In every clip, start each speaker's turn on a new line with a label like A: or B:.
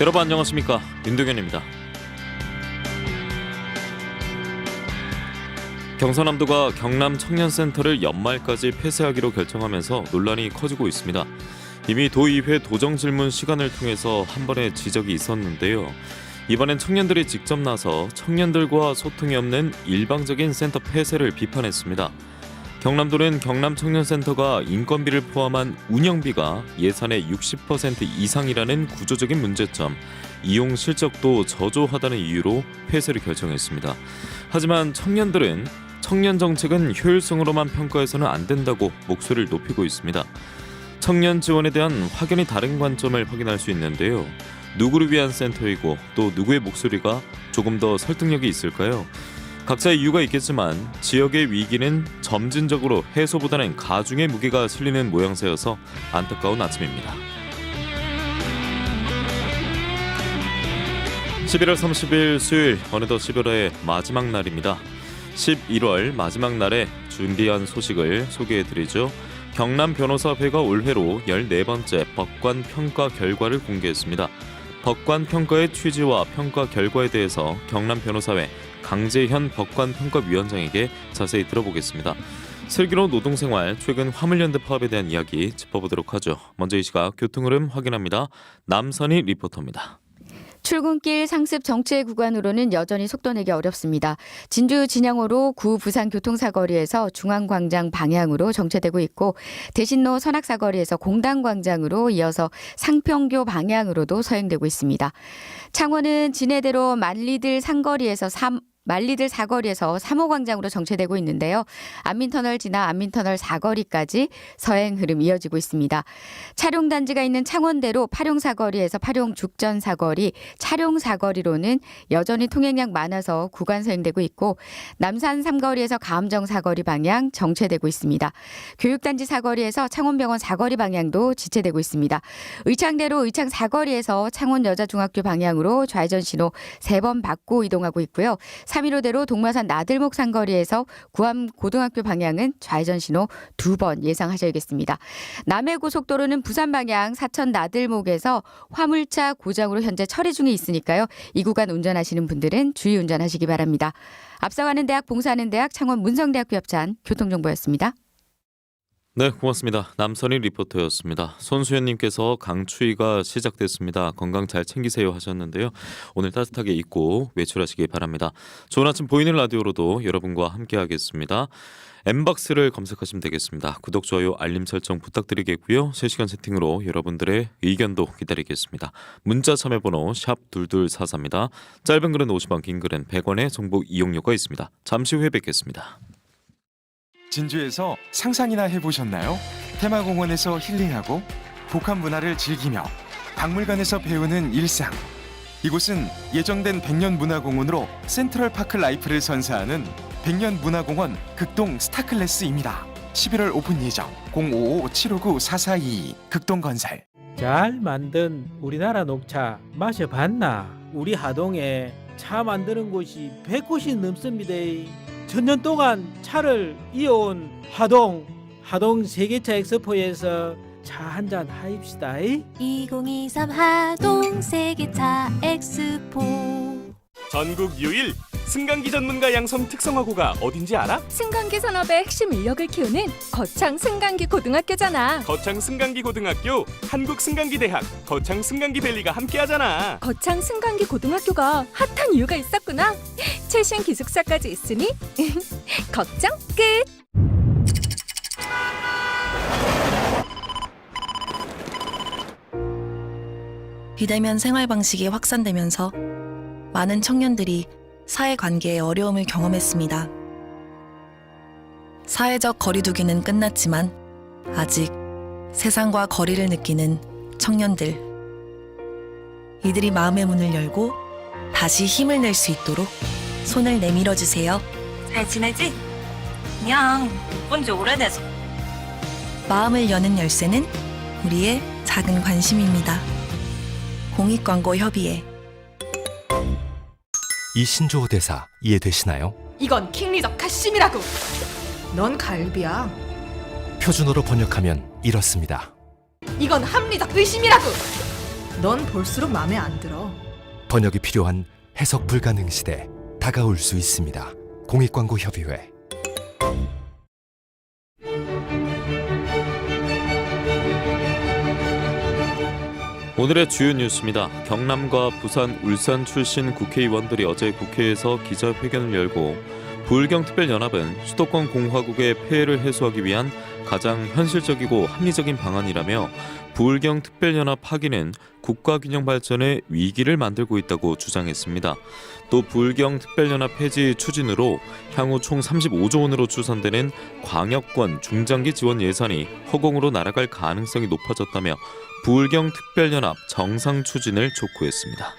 A: 여러분 안녕하십니까 윤동현입니다. 경서남도가 경남 청년센터를 연말까지 폐쇄하기로 결정하면서 논란이 커지고 있습니다. 이미 도의회 도정 질문 시간을 통해서 한 번의 지적이 있었는데요. 이번엔 청년들이 직접 나서 청년들과 소통이 없는 일방적인 센터 폐쇄를 비판했습니다. 경남도는 경남청년센터가 인건비를 포함한 운영비가 예산의 60% 이상이라는 구조적인 문제점, 이용 실적도 저조하다는 이유로 폐쇄를 결정했습니다. 하지만 청년들은 청년 정책은 효율성으로만 평가해서는 안 된다고 목소리를 높이고 있습니다. 청년 지원에 대한 확연히 다른 관점을 확인할 수 있는데요. 누구를 위한 센터이고 또 누구의 목소리가 조금 더 설득력이 있을까요? 각자의 이유가 있겠지만 지역의 위기는 점진적으로 해소보다는 가중의 무게가 실리는 모양새여서 안타까운 아침입니다. 11월 30일 수요일 어느덧 11월의 마지막 날입니다. 11월 마지막 날에 준비한 소식을 소개해드리죠. 경남 변호사회가 올해로 14번째 법관 평가 결과를 공개했습니다. 법관 평가의 취지와 평가 결과에 대해서 경남 변호사회 강재현 법관 평가위원장에게 자세히 들어보겠습니다. 슬기로운 노동생활 최근 화물연대 파업에 대한 이야기 짚어보도록 하죠. 먼저 이 시각 교통 흐름 확인합니다. 남선희 리포터입니다.
B: 출근길 상습 정체 구간으로는 여전히 속도 내기 어렵습니다. 진주 진양호로 구 부산 교통사거리에서 중앙광장 방향으로 정체되고 있고 대신로 선악사거리에서 공단광장으로 이어서 상평교 방향으로도 서행되고 있습니다. 창원은 진해대로 만리들 상거리에서 3 만리들 사거리에서 3호 광장으로 정체되고 있는데요. 안민터널 지나 안민터널 사거리까지 서행 흐름 이어지고 있습니다. 차룡 단지가 있는 창원대로 파룡 사거리에서 파룡 죽전 사거리, 차룡 사거리로는 여전히 통행량 많아서 구간 서행되고 있고 남산 삼거리에서 가암정 사거리 방향 정체되고 있습니다. 교육단지 사거리에서 창원병원 사거리 방향도 지체되고 있습니다. 의창대로 의창 사거리에서 창원 여자중학교 방향으로 좌회전 신호 세번 받고 이동하고 있고요. 315대로 동마산 나들목 상거리에서 구암 고등학교 방향은 좌회전 신호 두 번 예상하셔야겠습니다. 남해 고속도로는 부산 방향 사천 나들목에서 화물차 고장으로 현재 처리 중에 있으니까요. 이 구간 운전하시는 분들은 주의 운전하시기 바랍니다. 앞서가는 대학 봉사하는 대학 창원 문성대학교 협찬 교통정보였습니다.
A: 네, 고맙습니다. 남선희 리포터였습니다. 손수현님께서 강추위가 시작됐습니다. 건강 잘 챙기세요 하셨는데요. 오늘 따뜻하게 입고 외출하시기 바랍니다. 좋은 아침 보이는 라디오로도 여러분과 함께하겠습니다. 엠박스를 검색하시면 되겠습니다. 구독, 좋아요, 알림 설정 부탁드리겠고요. 실시간 채팅으로 여러분들의 의견도 기다리겠습니다. 문자 참여번호 샵 둘둘사사입니다. 짧은 글은 50원, 긴 글은 100원의 정보 이용료가 있습니다. 잠시 후에 뵙겠습니다.
C: 진주에서 상상이나 해보셨나요? 테마공원에서 힐링하고 복합 문화를 즐기며 박물관에서 배우는 일상. 이곳은 예정된 백년 문화공원으로 센트럴 파크 라이프를 선사하는 백년 문화공원 극동 스타클래스입니다. 11월 오픈 예정 055-759-4422 극동건설
D: 잘 만든 우리나라 녹차 마셔봤나? 우리 하동에 차 만드는 곳이 100곳이 넘습니다. 천년 동안 차를 이어온 하동, 하동 세계차 엑스포에서 차 한 잔 하입시다.
E: 2023 하동 세계차 엑스포
F: 전국 유일 승강기 전문가 양성 특성화고가 어딘지 알아?
G: 승강기 산업의 핵심 인력을 키우는 거창 승강기 고등학교잖아.
F: 거창 승강기 고등학교, 한국 승강기 대학, 거창 승강기 밸리가 함께하잖아.
G: 거창 승강기 고등학교가 핫한 이유가 있었구나. 최신 기숙사까지 있으니 걱정 끝.
H: 비대면 생활 방식이 확산되면서 많은 청년들이 사회관계에 어려움을 경험했습니다. 사회적 거리두기는 끝났지만 아직 세상과 거리를 느끼는 청년들. 이들이 마음의 문을 열고 다시 힘을 낼 수 있도록 손을 내밀어 주세요.
I: 잘 지내지? 그냥 본지 오래돼서
H: 마음을 여는 열쇠는 우리의 작은 관심입니다. 공익광고 협의회
J: 이 신조어 대사 이해되시나요?
K: 이건 킹리적 가심이라고. 넌 갈비야.
J: 표준어로 번역하면 이렇습니다.
K: 이건 합리적 의심이라고. 넌 볼수록 마음에 안 들어.
J: 번역이 필요한 해석 불가능 시대 다가올 수 있습니다. 공익광고협의회
A: 오늘의 주요 뉴스입니다. 경남과 부산, 울산 출신 국회의원들이 어제 국회에서 기자회견을 열고 부울경특별연합은 수도권 공화국의 폐해를 해소하기 위한 가장 현실적이고 합리적인 방안이라며 부울경 특별연합 파기는 국가균형 발전의 위기를 만들고 있다고 주장했습니다. 또 부울경 특별연합 폐지 추진으로 향후 총 35조 원으로 추산되는 광역권 중장기 지원 예산이 허공으로 날아갈 가능성이 높아졌다며 부울경 특별연합 정상 추진을 촉구했습니다.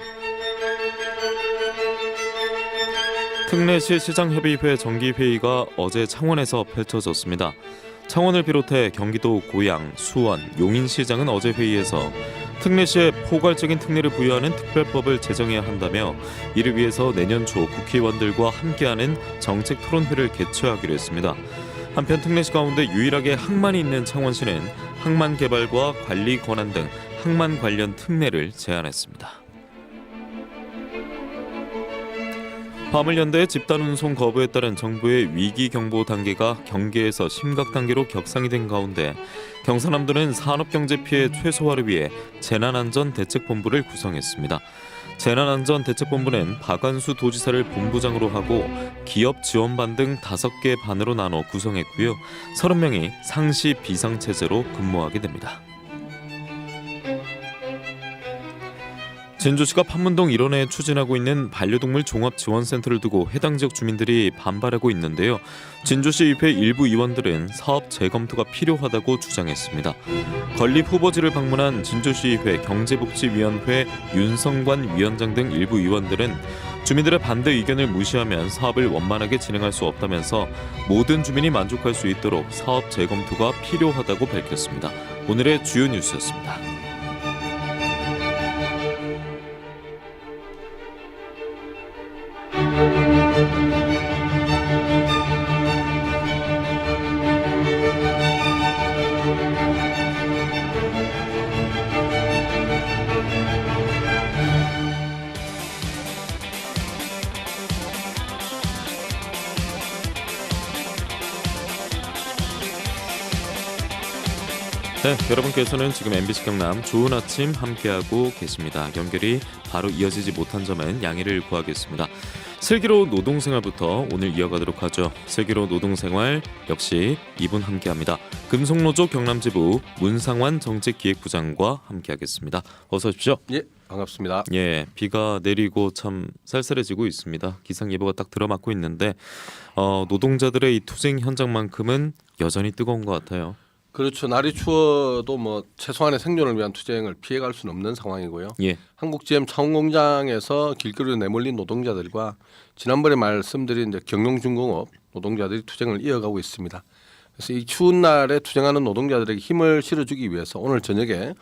A: 특례시 시장협의회 정기회의가 어제 창원에서 펼쳐졌습니다. 창원을 비롯해 경기도 고양, 수원, 용인시장은 어제 회의에서 특례시에 포괄적인 특례를 부여하는 특별법을 제정해야 한다며 이를 위해서 내년 초 국회의원들과 함께하는 정책 토론회를 개최하기로 했습니다. 한편 특례시 가운데 유일하게 항만이 있는 창원시는 항만 개발과 관리 권한 등 항만 관련 특례를 제안했습니다. 화물연대의 집단 운송 거부에 따른 정부의 위기 경보 단계가 경계에서 심각 단계로 격상이 된 가운데 경상남도는 산업경제 피해 최소화를 위해 재난안전대책본부를 구성했습니다. 재난안전대책본부는 박완수 도지사를 본부장으로 하고 기업 지원반 등 다섯 개 반으로 나눠 구성했고요. 30명이 상시 비상체제로 근무하게 됩니다. 진주시가 판문동 일원에 추진하고 있는 반려동물 종합지원센터를 두고 해당 지역 주민들이 반발하고 있는데요. 진주시의회 일부 의원들은 사업 재검토가 필요하다고 주장했습니다. 건립 후보지를 방문한 진주시의회 경제복지위원회 윤성관 위원장 등 일부 의원들은 주민들의 반대 의견을 무시하면 사업을 원만하게 진행할 수 없다면서 모든 주민이 만족할 수 있도록 사업 재검토가 필요하다고 밝혔습니다. 오늘의 주요 뉴스였습니다. 네, 여러분께서는 지금 MBC 경남 좋은 아침 함께하고 계십니다. 연결이 바로 이어지지 못한 점은 양해를 구하겠습니다. 슬기로운 노동생활부터 오늘 이어가도록 하죠. 슬기로운 노동생활 역시 이분 함께합니다. 금속노조 경남지부 문상환 정책기획부장과 함께하겠습니다. 어서 오십시오.
L: 예, 반갑습니다.
A: 예, 비가 내리고 참 쌀쌀해지고 있습니다. 기상 예보가 딱 들어맞고 있는데 어, 노동자들의 이 투쟁 현장만큼은 여전히 뜨거운 것 같아요.
L: 그렇죠. 날이 추워도 뭐 최소한의 생존을 위한 투쟁을 피해갈 수는 없는 상황이고요.
A: 예,
L: 한국 GM 창원 공장에서 길거리로 내몰린 노동자들과 지난번에 말씀드린 이제 경영 중공업 노동자들이 투쟁을 이어가고 있습니다. 그래서 이 추운 날에 투쟁하는 노동자들에게 힘을 실어주기 위해서 오늘 저녁에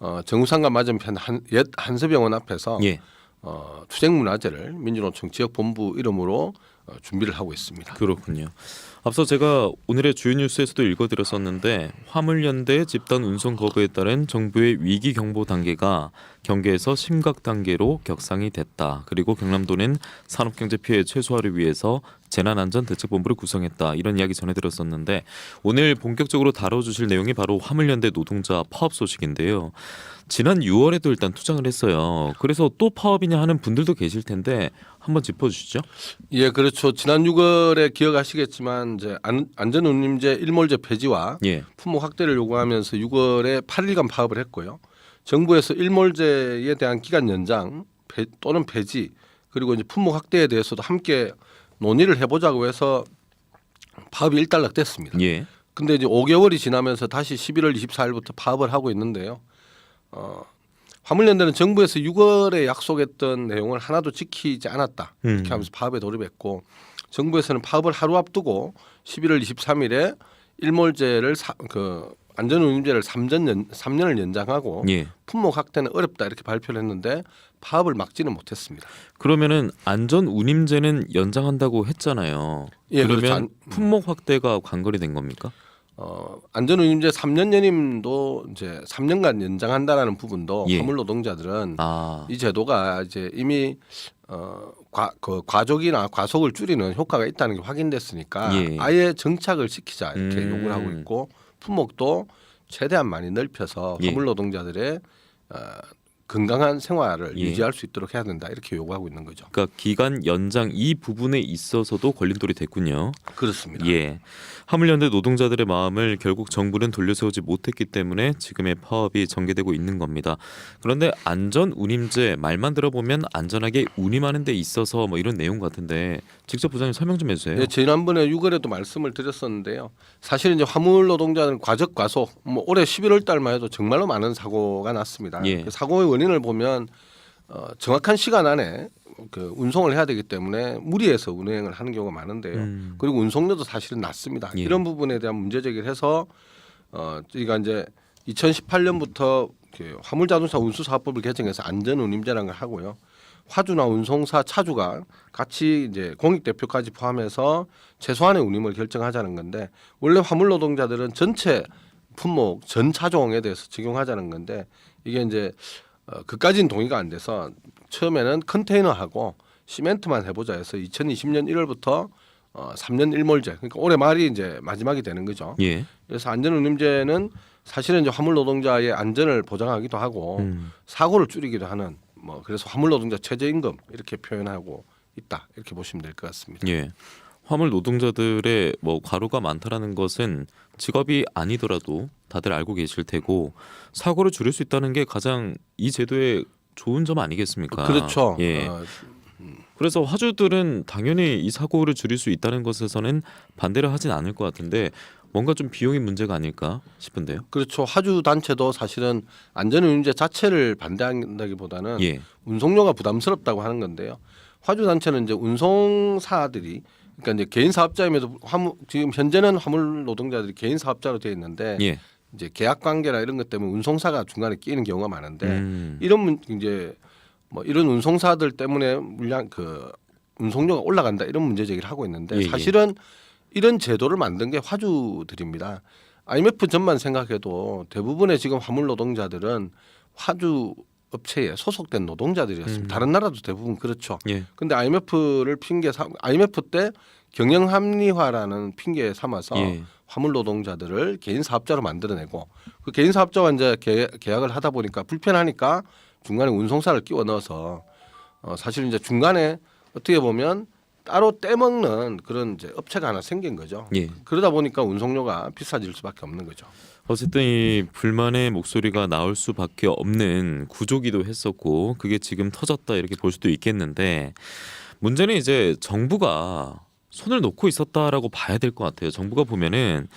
L: 어, 정우상가 맞은편 한, 옛 한서병원 앞에서
A: 예.
L: 어, 투쟁 문화제를 민주노총 지역 본부 이름으로 어, 준비를 하고 있습니다.
A: 그렇군요. 앞서 제가 오늘의 주요 뉴스에서도 읽어드렸었는데 화물연대 집단 운송 거부에 따른 정부의 위기 경보 단계가 경계에서 심각 단계로 격상이 됐다. 그리고 경남도는 산업경제 피해 최소화를 위해서 재난안전대책본부를 구성했다. 이런 이야기 전해드렸었는데 오늘 본격적으로 다뤄주실 내용이 바로 화물연대 노동자 파업 소식인데요. 지난 6월에도 일단 투쟁을 했어요. 그래서 또 파업이냐 하는 분들도 계실 텐데 한번 짚어주시죠.
L: 예, 그렇죠. 지난 6월에 기억하시겠지만 이제 안, 안전운임제 일몰제 폐지와
A: 예,
L: 품목 확대를 요구하면서 6월에 8일간 파업을 했고요. 정부에서 일몰제에 대한 기간 연장 폐- 또는 폐지 그리고 이제 품목 확대에 대해서도 함께 논의를 해보자고 해서 파업이 일단락됐습니다.
A: 예,
L: 근데 이제 5개월이 지나면서 다시 11월 24일부터 파업을 하고 있는데요. 어, 화물연대는 정부에서 6월에 약속했던 내용을 하나도 지키지 않았다.
A: 음.
L: 이렇게 하면서 파업에 돌입했고 정부에서는 파업을 하루 앞두고 11월 23일에 일몰제를 사, 그 안전운임제를 3년 연, 3년을 연장하고
A: 예.
L: 품목 확대는 어렵다 이렇게 발표를 했는데 파업을 막지는 못했습니다.
A: 그러면은 안전 운임제는 연장한다고 했잖아요.
L: 예,
A: 그러면
L: 그렇죠. 안-
A: 품목 확대가 관건이 된 겁니까?
L: 어, 안전운임제 3년 연임도 이제 3년간 연장한다라는 부분도
A: 예.
L: 화물 노동자들은
A: 아,
L: 이 제도가 이제 이미 어, 과, 그 과족이나 과속을 줄이는 효과가 있다는 게 확인됐으니까
A: 예.
L: 아예 정착을 시키자 이렇게
A: 음.
L: 요구를 하고 있고 품목도 최대한 많이 넓혀서
A: 예.
L: 화물 노동자들의 어, 건강한 생활을
A: 예.
L: 유지할 수 있도록 해야 된다 이렇게 요구하고 있는 거죠.
A: 그러니까 기간 연장 이 부분에 있어서도 걸림돌이 됐군요.
L: 그렇습니다.
A: 예. 화물연대 노동자들의 마음을 결국 정부는 돌려세우지 못했기 때문에 지금의 파업이 전개되고 있는 겁니다. 그런데 안전 운임제 말만 들어보면 안전하게 운임하는 데 있어서 뭐 이런 내용 같은데 직접 부장님 설명 좀 해주세요.
L: 네, 지난번에 6월에도 말씀을 드렸었는데요. 사실 이제 화물 노동자는 과적 과속, 뭐 올해 11월 달만 해도 정말로 많은 사고가 났습니다.
A: 예.
L: 그 사고의 원인을 보면 어, 정확한 시간 안에 그 운송을 해야 되기 때문에 무리해서 운행을 하는 경우가 많은데요.
A: 음.
L: 그리고 운송료도 사실은 낮습니다.
A: 예.
L: 이런 부분에 대한 문제 제기를 해서 어, 저희가 이제 2018년부터 그 화물자동차 운수사업법을 개정해서 안전운임제라는 걸 하고요. 화주나 운송사 차주가 같이 이제 공익대표까지 포함해서 최소한의 운임을 결정하자는 건데 원래 화물 노동자들은 전체 품목 전 차종에 대해서 적용하자는 건데 이게 이제 어, 그까지는 동의가 안 돼서 처음에는 컨테이너하고 시멘트만 해보자 해서 2020년 1월부터 어, 3년 일몰제 그러니까 올해 말이 이제 마지막이 되는 거죠.
A: 예.
L: 그래서 안전운임제는 사실은 이제 화물 노동자의 안전을 보장하기도 하고
A: 음.
L: 사고를 줄이기도 하는 뭐 그래서 화물 노동자 최저임금 이렇게 표현하고 있다 이렇게 보시면 될 것 같습니다.
A: 예. 화물 노동자들의 뭐 과로가 많다라는 것은 직업이 아니더라도 다들 알고 계실 테고 사고를 줄일 수 있다는 게 가장 이 제도의 좋은 점 아니겠습니까?
L: 그렇죠.
A: 예.
L: 어,
A: 그래서 화주들은 당연히 이 사고를 줄일 수 있다는 것에서는 반대를 하진 않을 것 같은데 뭔가 좀 비용이 문제가 아닐까 싶은데요.
L: 그렇죠. 화주 단체도 사실은 안전운임제 자체를 반대한다기보다는
A: 예.
L: 운송료가 부담스럽다고 하는 건데요. 화주 단체는 이제 운송사들이 그러니까 이제 개인 사업자임에도 화물 지금 현재는 화물 노동자들이 개인 사업자로 되어 있는데
A: 예.
L: 이제 계약 관계나 이런 것 때문에 운송사가 중간에 끼는 경우가 많은데
A: 음.
L: 이런 문, 이제 뭐 이런 운송사들 때문에 물량 그 운송료가 올라간다 이런 문제 제기를 하고 있는데
A: 예, 예.
L: 사실은 이런 제도를 만든 게 화주들입니다. IMF 전만 생각해도 대부분의 지금 화물 노동자들은 화주 업체에 소속된 노동자들이었습니다.
A: 음.
L: 다른 나라도 대부분 그렇죠.
A: 예.
L: 근데 IMF를 핑계 삼 IMF 때 경영 합리화라는 핑계 삼아서
A: 예.
L: 화물 노동자들을 개인 사업자로 만들어내고 그 개인 사업자와 이제 계, 계약을 하다 보니까 불편하니까 중간에 운송사를 끼워 넣어서 어, 사실 이제 중간에 어떻게 보면 따로 떼먹는 그런 이제 업체가 하나 생긴 거죠.
A: 예.
L: 그러다 보니까 운송료가 비싸질 수밖에 없는 거죠.
A: 어쨌든 이 불만의 목소리가 나올 수밖에 없는 구조기도 했었고 그게 지금 터졌다 이렇게 볼 수도 있겠는데 문제는 이제 정부가 손을 놓고 있었다라고 봐야 될 것 같아요. 정부가 보면은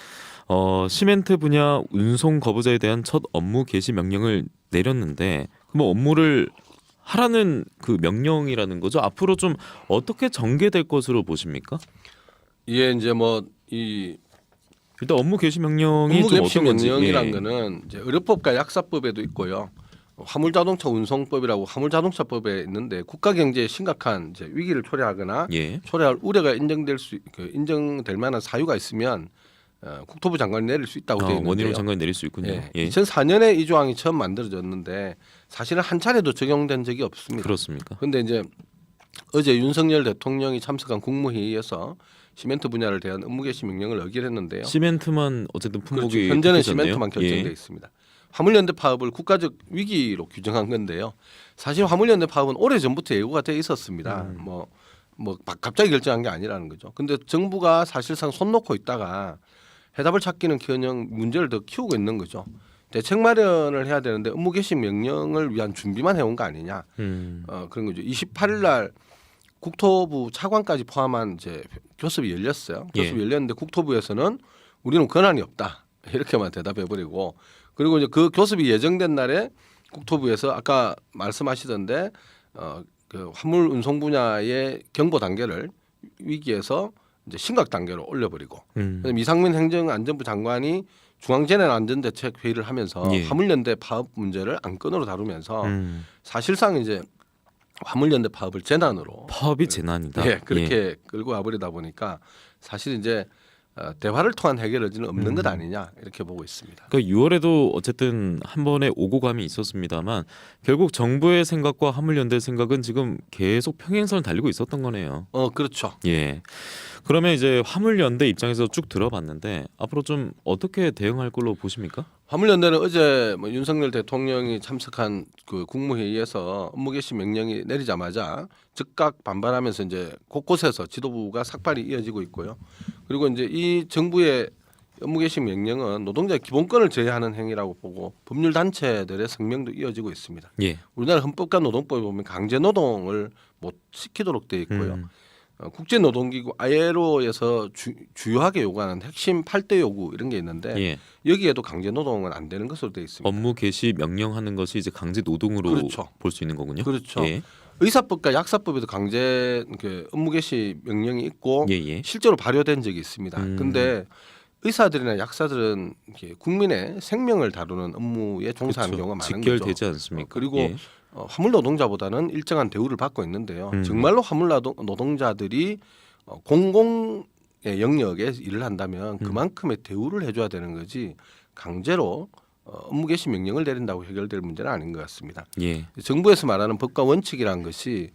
A: 어 시멘트 분야 운송 거부자에 대한 첫 업무 개시 명령을 내렸는데 그뭐 업무를 하라는 그 명령이라는 거죠. 앞으로 좀 어떻게 전개될 것으로 보십니까?
L: 이게 이제 뭐 이
A: 일단 업무 개시 명령이
L: 업무 좀개
A: 어떤 건지
L: 명령이란
A: 예.
L: 거는 이제 의료법과 약사법에도 있고요. 화물 자동차 운송법이라고 화물 자동차법에 있는데 국가 경제에 심각한 이제 위기를 초래하거나
A: 예.
L: 초래할 우려가 인정될 수 그 인정될 만한 사유가 있으면 어, 국토부 장관이 내릴 수 있다고
A: 어,
L: 되어 있는데요.
A: 원희룡 장관이 내릴 수 있군요.
L: 예.
A: 예.
L: 2004년에 이 조항이 처음 만들어졌는데 사실은 한 차례도 적용된 적이 없습니다.
A: 그렇습니까?
L: 그런데 이제 어제 윤석열 대통령이 참석한 국무회의에서 시멘트 분야를 대한 업무 개시 명령을 어길했는데요.
A: 시멘트만 어쨌든
L: 그렇죠.
A: 품목이
L: 현재는
A: 바뀌었네요.
L: 시멘트만 결정돼
A: 예.
L: 있습니다. 화물연대 파업을 국가적 위기로 규정한 건데요. 사실 화물연대 파업은 오래 전부터 예고가 돼 있었습니다.
A: 음.
L: 뭐, 뭐 바- 갑자기 결정한 게 아니라는 거죠. 근데 정부가 사실상 손 놓고 있다가 해답을 찾기는커녕 문제를 더 키우고 있는 거죠. 대책 마련을 해야 되는데 업무 개시 명령을 위한 준비만 해온 거 아니냐.
A: 음.
L: 어, 그런 거죠. 28일 날 국토부 차관까지 포함한 이제 교섭이 열렸어요. 교섭이
A: 예.
L: 열렸는데 국토부에서는 우리는 권한이 없다. 이렇게만 대답해 버리고 그리고 이제 그 교섭이 예정된 날에 국토부에서 아까 말씀하시던데 어, 그 화물 운송 분야의 경보 단계를 위기에서 이제 심각 단계로 올려버리고
A: 음.
L: 이상민 행정안전부 장관이 중앙재난 안전대책 회의를 하면서
A: 예.
L: 화물연대 파업 문제를 안건으로 다루면서
A: 음.
L: 사실상 이제 화물연대 파업을 재난으로
A: 파업이 재난이다.
L: 예, 그렇게 끌고 와버리다 보니까 사실 이제 어, 대화를 통한 해결 여지는 없는
A: 음.
L: 것 아니냐 이렇게 보고 있습니다.
A: 그러니까 6월에도 어쨌든 한 번의 오고 감이 있었습니다만 결국 정부의 생각과 화물연대 생각은 지금 계속 평행선을 달리고 있었던 거네요.
L: 어 그렇죠.
A: 예. 그러면 이제 화물연대 입장에서 쭉 들어봤는데 앞으로 좀 어떻게 대응할 걸로 보십니까?
L: 화물연대는 어제 뭐 윤석열 대통령이 참석한 그 국무회의에서 업무 개시 명령이 내리자마자 즉각 반발하면서 이제 곳곳에서 지도부가 삭발이 이어지고 있고요. 그리고 이제 이 정부의 업무 개시 명령은 노동자의 기본권을 제외하는 행위라고 보고 법률 단체들의 성명도 이어지고 있습니다.
A: 예.
L: 우리나라 헌법과 노동법에 보면 강제 노동을 못 시키도록 돼 있고요.
A: 음,
L: 어, 국제노동기구 ILO에서 주, 주요하게 요구하는 핵심 8대 요구 이런 게 있는데
A: 예.
L: 여기에도 강제 노동은 안 되는 것으로 돼 있습니다.
A: 업무 개시 명령하는 것이 이제 강제 노동으로
L: 그렇죠.
A: 볼수 있는 거군요.
L: 그렇죠.
A: 예.
L: 의사법과 약사법에도 강제 그 업무 개시 명령이 있고
A: 예, 예.
L: 실제로 발효된 적이 있습니다.
A: 음.
L: 근데 의사들이나 약사들은 국민의 생명을 다루는 업무에 종사하는
A: 그렇죠.
L: 경우가 많은
A: 직결되지
L: 거죠.
A: 않습니까?
L: 어, 그리고
A: 예.
L: 어, 화물 노동자보다는 일정한 대우를 받고 있는데요.
A: 음.
L: 정말로 화물 노동, 노동자들이 어, 공공의 영역에 일을 한다면
A: 음.
L: 그만큼의 대우를 해줘야 되는 거지 강제로 어, 업무 개시 명령을 내린다고 해결될 문제는 아닌 것 같습니다.
A: 예.
L: 정부에서 말하는 법과 원칙이란 것이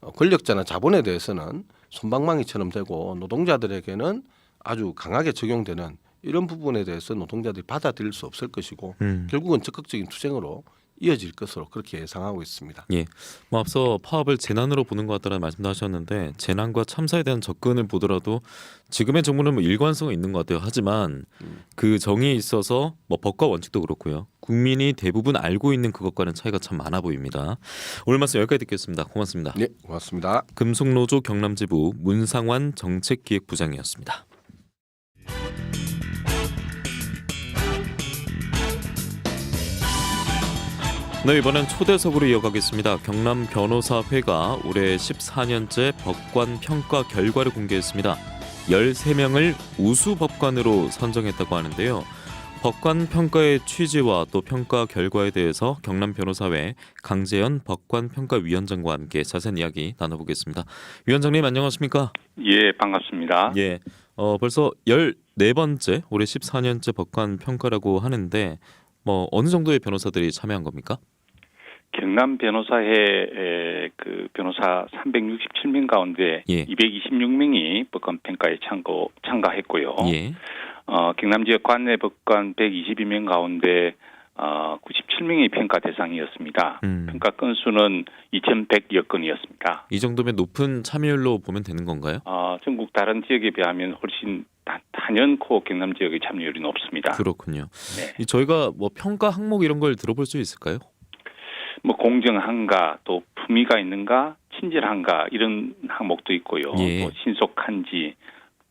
L: 어, 권력자나 자본에 대해서는 손방망이처럼 되고 노동자들에게는 아주 강하게 적용되는 이런 부분에 대해서 노동자들이 받아들일 수 없을 것이고
A: 음.
L: 결국은 적극적인 투쟁으로 이어질 것으로 그렇게 예상하고 있습니다.
A: 뭐 앞서 파업을 재난으로 보는 것 같다는 말씀도 하셨는데 재난과 참사에 대한 접근을 보더라도 지금의 정부는 뭐 일관성은 있는 것 같아요. 하지만
L: 음.
A: 그 정의에 있어서 뭐 법과 원칙도 그렇고요. 국민이 대부분 알고 있는 그것과는 차이가 참 많아 보입니다. 오늘 말씀 여기까지 듣겠습니다. 고맙습니다.
L: 네, 고맙습니다.
A: 금속노조 경남지부 문상환 정책기획부장이었습니다. 네 이번엔 초대석으로 이어가겠습니다. 경남 변호사회가 올해 14년째 법관 평가 결과를 공개했습니다. 13명을 우수 법관으로 선정했다고 하는데요. 법관 평가의 취지와 또 평가 결과에 대해서 경남 변호사회 강재현 법관 평가 위원장과 함께 자세한 이야기 나눠보겠습니다. 위원장님 안녕하십니까?
M: 예, 반갑습니다.
A: 예. 어, 벌써 14번째 올해 14년째 법관 평가라고 하는데 뭐 어느 정도의 변호사들이 참여한 겁니까?
M: 경남 변호사회 그 변호사 367명 가운데
A: 예.
M: 226명이 법관 평가에 참고 참가했고요.
A: 예.
M: 어, 경남 지역 관내 법관 122명 가운데 어, 97명이 평가 대상이었습니다.
A: 음.
M: 평가 건수는 2,100여 건이었습니다.
A: 이 정도면 높은 참여율로 보면 되는 건가요?
M: 어, 전국 다른 지역에 비하면 훨씬 다- 단연코 경남 지역의 참여율이 높습니다.
A: 그렇군요.
M: 네.
A: 이 저희가 뭐 평가 항목 이런 걸 들어볼 수 있을까요?
M: 뭐 공정한가 또 품위가 있는가 친절한가 이런 항목도 있고요.
A: 예.
M: 뭐 신속한지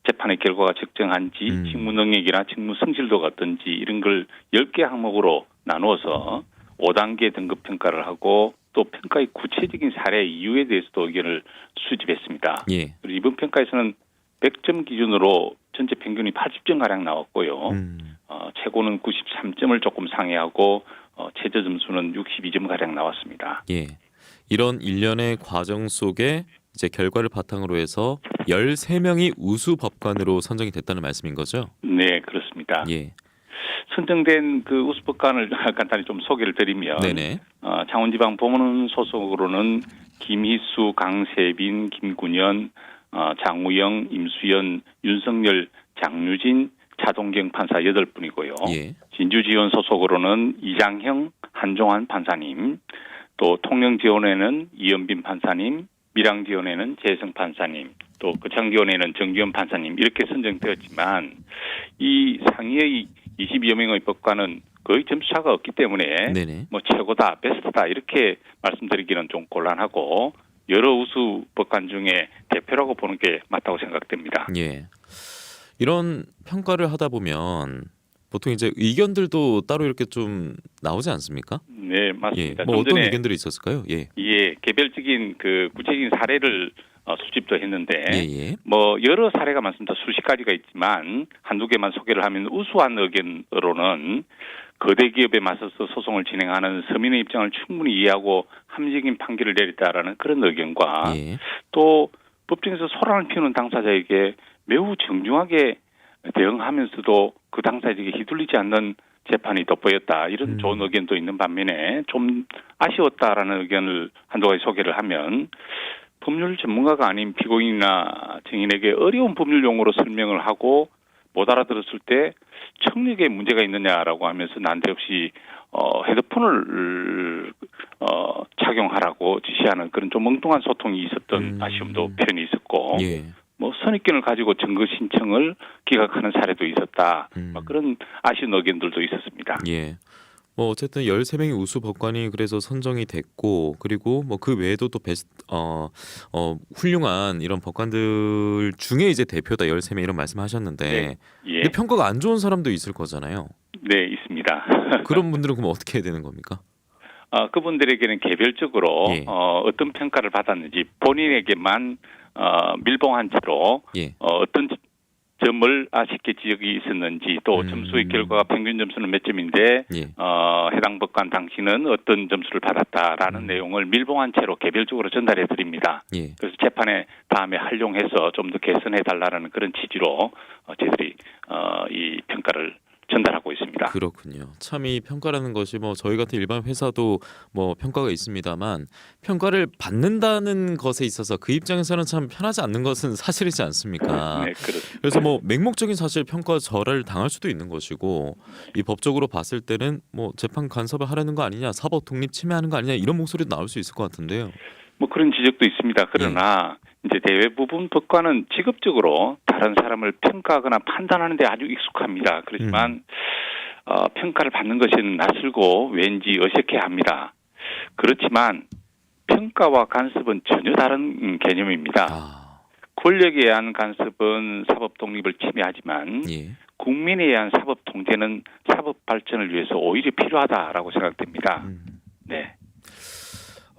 M: 재판의 결과가 적정한지
A: 음.
M: 직무 능력이나 직무 성실도가 어떤지 이런 걸 10개 항목으로 나누어서 5단계 등급 평가를 하고 또 평가의 구체적인 사례 이유에 대해서도 의견을 수집했습니다.
A: 예.
M: 그리고 이번 평가에서는 100점 기준으로 전체 평균이 80점 가량 나왔고요.
A: 음.
M: 어, 최고는 93점을 조금 상회하고 어, 최저 점수는 62점 가량 나왔습니다.
A: 예. 이런 일련의 과정 속에 이제 결과를 바탕으로 해서 13명이 우수 법관으로 선정이 됐다는 말씀인 거죠?
M: 네, 그렇습니다.
A: 예.
M: 선정된 그 우수 법관을 간단히 좀 소개를 드리면
A: 네네.
M: 어, 창원지방 법원 소속으로는 김희수, 강세빈, 김군현, 어, 장우영, 임수연, 윤석열, 장유진, 차동경 판사 8분이고요.
A: 예.
M: 진주지원 소속으로는 이장형, 한종환 판사님, 또 통영지원에는 이연빈 판사님, 밀양지원에는 재성 판사님, 또 거창지원에는 정기현 판사님 이렇게 선정되었지만 이 상위의 22여 명의 법관은 거의 점수차가 없기 때문에
A: 네네.
M: 뭐 최고다, 베스트다 이렇게 말씀드리기는 좀 곤란하고 여러 우수 법관 중에 대표라고 보는 게 맞다고 생각됩니다.
A: 예. 이런 평가를 하다 보면 보통 이제 의견들도 따로 이렇게 좀 나오지 않습니까?
M: 네,
A: 예.
M: 맞습니다. 뭐좀
A: 어떤 의견들이 있었을까요? 예.
M: 예, 개별적인 그 구체적인 사례를 어, 수집도 했는데
A: 예, 예.
M: 뭐 여러 사례가 많습니다. 수십 가지가 있지만 한두 개만 소개를 하면 우수한 의견으로는 거대 기업에 맞서서 소송을 진행하는 서민의 입장을 충분히 이해하고 합리적인 판결을 내렸다라는 그런 의견과
A: 예.
M: 또 법정에서 소란을 피우는 당사자에게 매우 정중하게 대응하면서도 그 당사자에게 휘둘리지 않는 재판이 돋보였다 이런
A: 음.
M: 좋은 의견도 있는 반면에 좀 아쉬웠다라는 의견을 한두 가지 소개를 하면 법률 전문가가 아닌 피고인이나 증인에게 어려운 법률 용어로 설명을 하고 못 알아들었을 때 청력에 문제가 있느냐라고 하면서 난데없이 어, 헤드폰을 어, 착용하라고 지시하는 그런 좀 엉뚱한 소통이 있었던
A: 음.
M: 아쉬움도 표현이 있었고
A: 예.
M: 뭐 선입견을 가지고 증거 신청을 기각하는 사례도 있었다.
A: 음.
M: 뭐 그런 아쉬운 의견들도 있었습니다.
A: 예. 뭐 어쨌든 13명의 우수 법관이 그래서 선정이 됐고 그리고 뭐 그 외에도 또 베스트 어, 어 훌륭한 이런 법관들 중에 이제 대표다 13명 이런 말씀하셨는데
M: 네. 예.
A: 근데 평가가 안 좋은 사람도 있을 거잖아요.
M: 네, 있습니다.
A: 그런 분들은 그럼 어떻게 해야 되는 겁니까?
M: 어, 그분들에게는 개별적으로
A: 예.
M: 어, 어떤 평가를 받았는지 본인에게만 어, 밀봉한 채로
A: 예.
M: 어, 어떤 지- 점을 아쉽게 지적이 있었는지 또
A: 음.
M: 점수의 결과가 평균 점수는 몇 점인데
A: 예.
M: 어, 해당 법관 당신은 어떤 점수를 받았다라는
A: 음.
M: 내용을 밀봉한 채로 개별적으로 전달해 드립니다.
A: 예.
M: 그래서 재판에 다음에 활용해서 좀 더 개선해 달라는 그런 취지로 어, 저희들이 어, 이 평가를 전달하고 있습니다.
A: 그렇군요. 참 이 평가라는 것이 뭐 저희 같은 일반 회사도 뭐 평가가 있습니다만 평가를 받는다는 것에 있어서 그 입장에서는 참 편하지 않는 것은 사실이지 않습니까?
M: 네, 그렇습니다.
A: 그래서 뭐 맹목적인 사실 평가 절하를 당할 수도 있는 것이고 이 법적으로 봤을 때는 뭐 재판 간섭을 하려는 거 아니냐, 사법 독립 침해하는 거 아니냐 이런 목소리도 나올 수 있을 것 같은데요.
M: 뭐 그런 지적도 있습니다. 그러나 이제 대부분 법관은 직업적으로 다른 사람을 평가하거나 판단하는 데 아주 익숙합니다. 그렇지만 어, 평가를 받는 것은 낯설고 왠지 어색해 합니다. 그렇지만 평가와 간섭은 전혀 다른 음, 개념입니다.
A: 아,
M: 권력에 의한 간섭은 사법 독립을 침해하지만
A: 예.
M: 국민에 의한 사법 통제는 사법 발전을 위해서 오히려 필요하다라고 생각됩니다.
A: 음.
M: 네.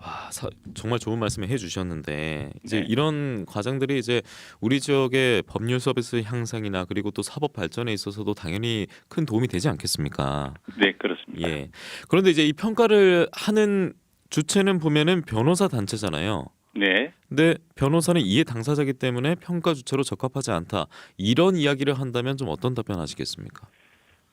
A: 와, 사- 정말 좋은 말씀을 해주셨는데 이제
M: 네.
A: 이런 과정들이 이제 우리 지역의 법률 서비스 향상이나 그리고 또 사법 발전에 있어서도 당연히 큰 도움이 되지 않겠습니까?
M: 네, 그렇습니다.
A: 예. 그런데 이제 이 평가를 하는 주체는 보면은 변호사 단체잖아요.
M: 네.
A: 근데 변호사는 이해 당사자이기 때문에 평가 주체로 적합하지 않다. 이런 이야기를 한다면 좀 어떤 답변하시겠습니까?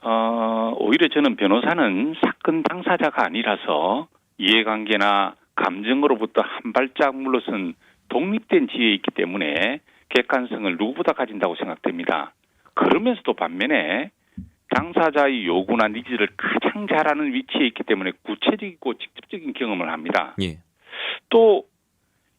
M: 어, 오히려 저는 변호사는 사건 당사자가 아니라서 이해관계나 감정으로부터 한 발짝 물러선 독립된 지혜에 있기 때문에 객관성을 누구보다 가진다고 생각됩니다. 그러면서도 반면에 당사자의 요구나 니즈를 가장 잘 아는 위치에 있기 때문에 구체적이고 직접적인 경험을 합니다.
A: 예.
M: 또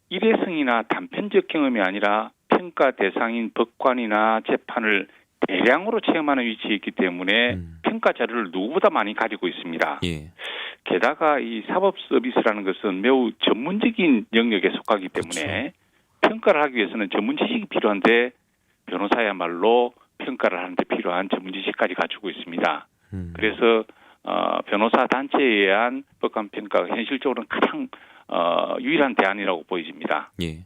M: 일회성이나 단편적 경험이 아니라 평가 대상인 법관이나 재판을 대량으로 체험하는 위치에 있기 때문에
A: 음.
M: 평가 자료를 누구보다 많이 가지고 있습니다.
A: 예.
M: 게다가 이 사법 서비스라는 것은 매우 전문적인 영역에 속하기 때문에 평가를 하기 위해서는 전문 지식이 필요한데 변호사야말로 평가를 하는데 필요한 전문 지식까지 가지고 있습니다.
A: 음.
M: 그래서 어, 변호사 단체에 의한 법관 평가가 현실적으로는 가장 어, 유일한 대안이라고 보여집니다.
A: 예.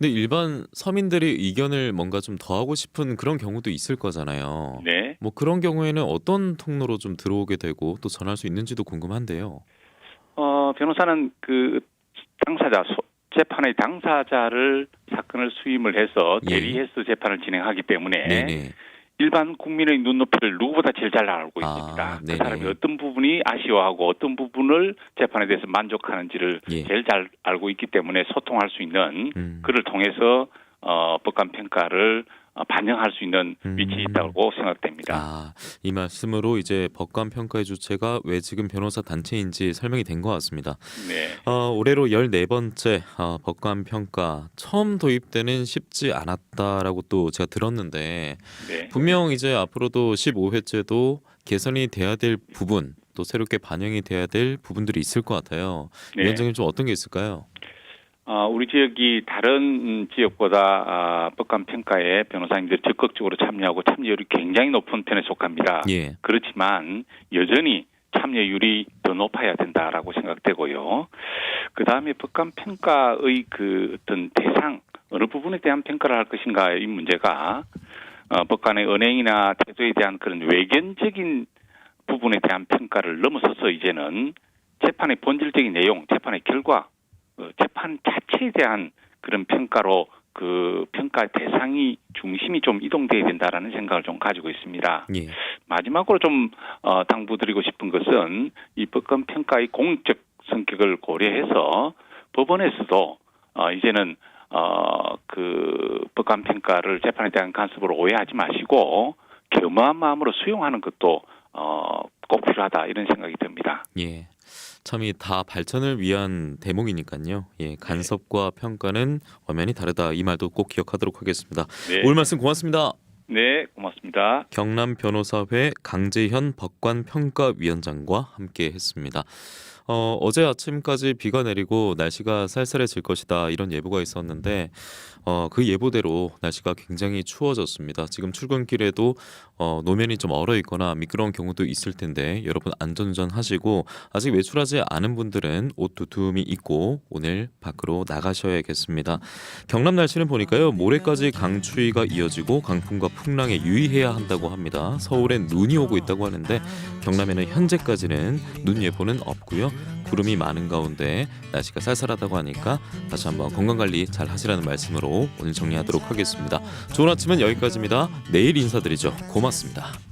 A: 근데 일반 서민들이 의견을 뭔가 좀 더 하고 싶은 그런 경우도 있을 거잖아요.
M: 네.
A: 뭐 그런 경우에는 어떤 통로로 좀 들어오게 되고 또 전할 수 있는지도 궁금한데요.
M: 어, 변호사는 그 당사자 소- 재판의 당사자를 사건을 수임을 해서
A: 예.
M: 대리해서 재판을 진행하기 때문에
A: 네네.
M: 일반 국민의 눈높이를 누구보다 제일 잘 알고
A: 아,
M: 있습니다. 그
A: 네네.
M: 사람이 어떤 부분이 아쉬워하고 어떤 부분을 재판에 대해서 만족하는지를
A: 예.
M: 제일 잘 알고 있기 때문에 소통할 수 있는
A: 음.
M: 그를 통해서 어, 법관 평가를 어, 반영할 수 있는
A: 음.
M: 위치에 있다고 생각됩니다.
A: 아, 이 말씀으로 이제 법관 평가의 주체가 왜 지금 변호사 단체인지 설명이 된 것 같습니다.
M: 네.
A: 어, 올해로 14번째 어, 법관 평가 처음 도입되는 쉽지 않았다라고 또 제가 들었는데
M: 네.
A: 분명 이제 앞으로도 15회째도 개선이 돼야 될 부분 또 새롭게 반영이 돼야 될 부분들이 있을 것 같아요.
M: 네.
A: 위원장님 좀 어떤 게 있을까요?
M: 어, 우리 지역이 다른 음, 지역보다 아, 법관 평가에 변호사님들이 적극적으로 참여하고 참여율이 굉장히 높은 편에 속합니다.
A: 예.
M: 그렇지만 여전히 참여율이 더 높아야 된다라고 생각되고요. 그 다음에 법관 평가의 그 어떤 대상 어느 부분에 대한 평가를 할 것인가의 문제가 어, 법관의 언행이나 태도에 대한 그런 외견적인 부분에 대한 평가를 넘어서서 이제는 재판의 본질적인 내용, 재판의 결과, 어, 재판 자체에 대한 그런 평가로 그 평가 대상이 중심이 좀 이동돼야 된다라는 생각을 좀 가지고 있습니다.
A: 예.
M: 마지막으로 좀 어, 당부드리고 싶은 것은 이 법관 평가의 공적 성격을 고려해서 법원에서도 어, 이제는 어, 그 법관 평가를 재판에 대한 간섭으로 오해하지 마시고 겸허한 마음으로 수용하는 것도 어, 꼭 필요하다 이런 생각이 듭니다.
A: 예. 참 이 다 발전을 위한 대목이니까요. 예, 간섭과 평가는 엄연히 다르다. 이 말도 꼭 기억하도록 하겠습니다.
M: 네,
A: 오늘 말씀 고맙습니다.
M: 네 고맙습니다.
A: 경남 변호사회 강재현 법관 평가위원장과 함께 했습니다. 어, 어제 아침까지 비가 내리고 날씨가 쌀쌀해질 것이다 이런 예보가 있었는데 어, 그 예보대로 날씨가 굉장히 추워졌습니다. 지금 출근길에도 어, 노면이 좀 얼어 있거나 미끄러운 경우도 있을 텐데 여러분 안전운전 하시고 아직 외출하지 않은 분들은 옷 두툼이 입고 오늘 밖으로 나가셔야겠습니다. 경남 날씨는 보니까요 모레까지 강추위가 이어지고 강풍과 풍랑에 유의해야 한다고 합니다. 서울엔 눈이 오고 있다고 하는데 경남에는 현재까지는 눈 예보는 없고요. 구름이 많은 가운데 날씨가 쌀쌀하다고 하니까 다시 한번 건강 관리 잘 하시라는 말씀으로 오늘 정리하도록 하겠습니다. 좋은 아침은 여기까지입니다. 내일 인사드리죠. 고맙습니다.